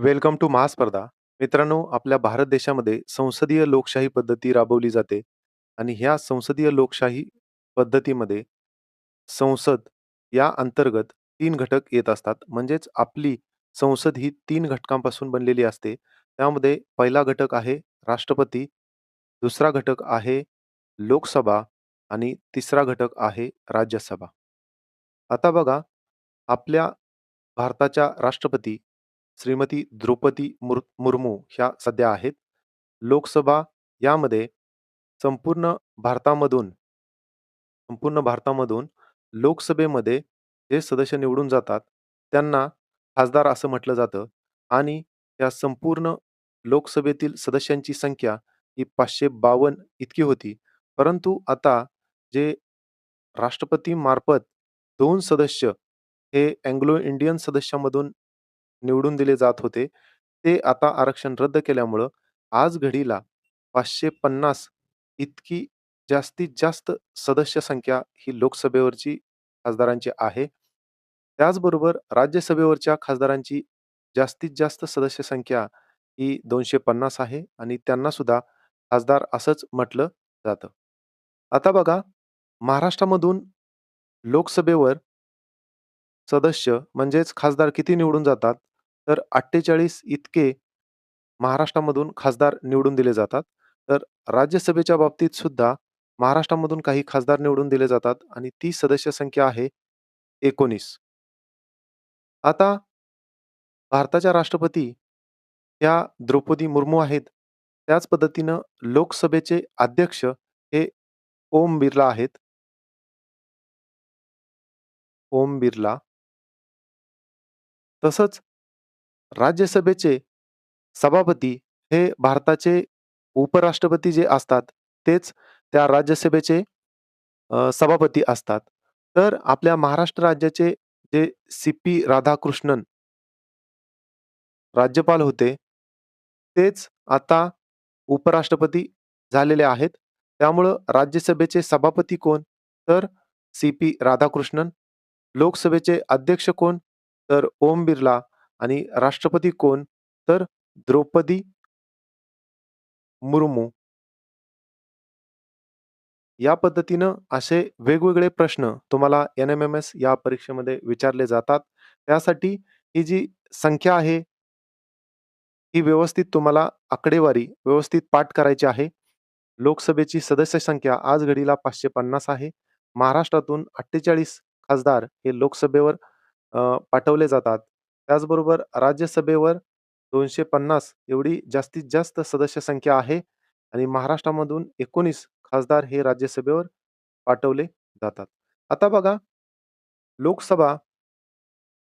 Welcome to महास्पर्धा. मित्रांनो, आपल्या भारत देशामध्ये संसदीय लोकशाही पद्धती राबवली जाते आणि ह्या संसदीय लोकशाही पद्धतीमध्ये संसद या अंतर्गत तीन घटक येत असतात. म्हणजेच आपली संसद ही तीन घटकांपासून बनलेली असते. त्यामध्ये पहिला घटक आहे राष्ट्रपती, दुसरा घटक आहे लोकसभा आणि तिसरा घटक आहे राज्यसभा. आता बघा, आपल्या भारताच्या राष्ट्रपती श्रीमती द्रौपदी मुर मुर्मू ह्या सध्या आहेत. लोकसभा यामध्ये संपूर्ण भारतामधून संपूर्ण भारतामधून लोकसभेमध्ये जे सदस्य निवडून जातात, त्यांना खासदार असं म्हटलं जातं आणि त्या संपूर्ण लोकसभेतील सदस्यांची संख्या ही 552 इतकी होती. परंतु आता जे राष्ट्रपतीमार्फत 2 सदस्य हे अँग्लो इंडियन सदस्यामधून निवडून दिले जात होते. ते आता आरक्षण रद्द केल्यामुळं आज घडीला 550 इतकी जास्तीत जास्त सदस्य संख्या ही लोकसभेवरची खासदारांची आहे. त्याचबरोबर राज्यसभेवरच्या खासदारांची जास्तीत जास्त सदस्य संख्या ही 250 आहे आणि त्यांना सुद्धा खासदार असंच म्हटलं जातं. आता बघा, महाराष्ट्रामधून लोकसभेवर सदस्य म्हणजेच खासदार किती निवडून जातात? तर 48 इतके महाराष्ट्रामधून खासदार निवडून दिले जातात. तर राज्यसभेच्या बाबतीत सुद्धा महाराष्ट्रामधून काही खासदार निवडून दिले जातात आणि ती सदस्य संख्या आहे 19. आता भारताच्या राष्ट्रपती या द्रौपदी मुर्मू आहेत. त्याच पद्धतीनं लोकसभेचे अध्यक्ष हे ओम बिर्ला आहेत. ओम बिर्ला. तसंच राज्यसभेचे सभापती हे भारताचे उपराष्ट्रपती जे असतात, तेच त्या राज्यसभेचे सभापती असतात. तर आपल्या महाराष्ट्र राज्याचे जे सी.पी. राधाकृष्णन राज्यपाल होते. तेच आता उपराष्ट्रपती झालेले आहेत. त्यामुळं राज्यसभेचे सभापती कोण? तर सी.पी. राधाकृष्णन. लोकसभेचे अध्यक्ष कोण? तर ओम बिर्ला आणि राष्ट्रपती कोण? तर द्रौपदी मुर्मू. या पद्धतीनं असे वेगवेगळे प्रश्न तुम्हाला एन-एम-एम-एस या परीक्षेमध्ये विचारले जातात. त्यासाठी ही जी संख्या आहे ही व्यवस्थित तुम्हाला आकडेवारी व्यवस्थित पाठ करायची आहे. लोकसभेची सदस्य संख्या आज घडीला 550 आहे. महाराष्ट्रातून 48 खासदार हे लोकसभेवर अ, पाठवले जातात. त्याचबरोबर राज्यसभेवर 250 एवढी जास्तीत जास्त सदस्य संख्या आहे आणि महाराष्ट्रामधून 19 खासदार हे राज्यसभेवर पाठवले जातात. आता बघा लोकसभा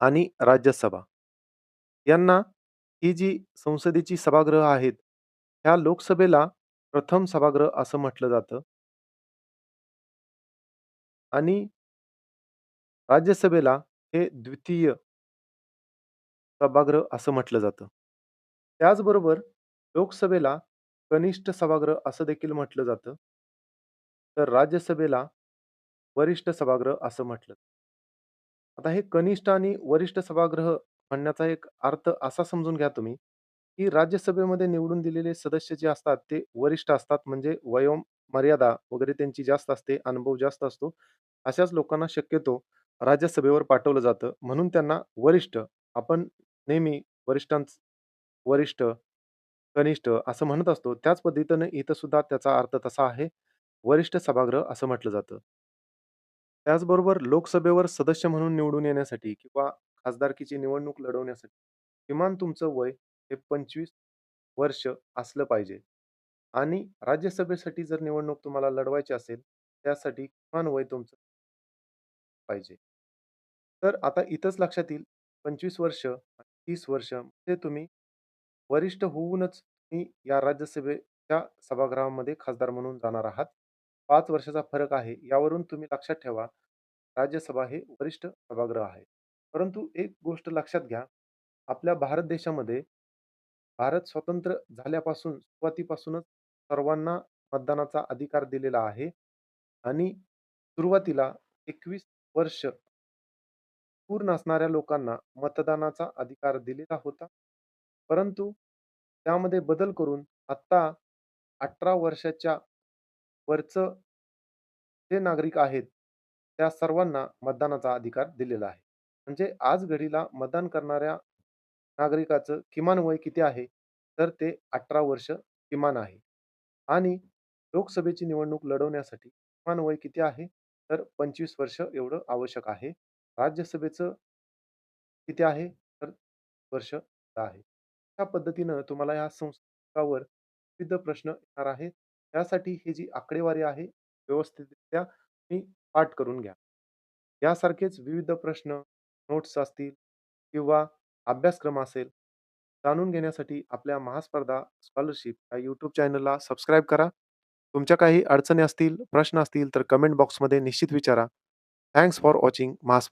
आणि राज्यसभा यांना ही जी संसदेची सभागृह आहेत, ह्या लोकसभेला प्रथम सभागृह असं म्हटलं जातं. आणि राज्यसभेला हे द्वितीय सभागृह असं म्हटलं जातं. त्याचबरोबर लोकसभेला कनिष्ठ सभागृह असं देखील म्हटलं जातं. तर राज्यसभेला वरिष्ठ सभागृह असं म्हटलं. आता हे कनिष्ठ आणि वरिष्ठ सभागृह म्हणण्याचा एक अर्थ असा समजून घ्या तुम्ही, की राज्यसभेमध्ये निवडून दिलेले सदस्य जे असतात ते वरिष्ठ असतात म्हणजे वयोमर्यादा वगैरे त्यांची जास्त असते, अनुभव जास्त असतो. अशाच लोकांना शक्यतो राज्यसभेवर पाठवलं जातं. म्हणून त्यांना वरिष्ठ आपण नेहमी वरिष्ठांच वरिष्ठ, कनिष्ठ असं म्हणत असतो. त्याच पद्धतीनं इथं सुद्धा त्याचा अर्थ तसा आहे. वरिष्ठ सभागृह असं म्हटलं जातं. त्याचबरोबर लोकसभेवर सदस्य म्हणून निवडून येण्यासाठी किंवा खासदारकीची निवडणूक लढवण्यासाठी किमान तुमचं वय हे 25 वर्ष असलं पाहिजे आणि राज्यसभेसाठी जर निवडणूक तुम्हाला लढवायची असेल, त्यासाठी किमान वय तुमचं पाहिजे. तर आता इथंच लक्षात येईल 25 वर्ष तीस वर्ष म्हणजे तुम्ही वरिष्ठ होऊनच तुम्ही या राज्यसभेच्या सभागृहामध्ये खासदार म्हणून जाणार आहात. पाच वर्षाचा फरक आहे. यावरून तुम्ही लक्षात ठेवा, राज्यसभा हे वरिष्ठ सभागृह आहे. परंतु एक गोष्ट लक्षात घ्या, आपल्या भारत देशामध्ये भारत स्वतंत्र झाल्यापासून सुरुवातीपासूनच सर्वांना मतदानाचा अधिकार दिलेला आहे आणि सुरुवातीला 21 वर्ष पूर्ण असणाऱ्या लोकांना मतदानाचा अधिकार दिलेला होता. परंतु त्यामध्ये बदल करून आत्ता 18 वर्षाच्या वरचं जे नागरिक आहेत, त्या सर्वांना मतदानाचा अधिकार दिलेला आहे. म्हणजे आज घडीला मतदान करणाऱ्या नागरिकाचं किमान वय किती आहे? तर ते 18 वर्ष किमान आहे. आणि लोकसभेची निवडणूक लढवण्यासाठी किमान वय किती आहे? तर 25 वर्ष एवढं आवश्यक आहे. राज्यसभेचं किती आहे? तर वर्ष आहे. त्या पद्धतीनं तुम्हाला ह्या संस्थावर विविध प्रश्न येणार आहेत. त्यासाठी ही जी आकडेवारी आहे, व्यवस्थितरित्या तुम्ही पाठ करून घ्या. यासारखेच विविध प्रश्न, नोट्स असतील किंवा अभ्यासक्रम असेल, जाणून घेण्यासाठी आपल्या महास्पर्धा स्कॉलरशिप या YouTube चॅनलला सबस्क्राईब करा. तुमच्या काही अडचणी असतील, प्रश्न असतील तर कमेंट बॉक्समध्ये निश्चित विचारा. Thanks for watching. Mass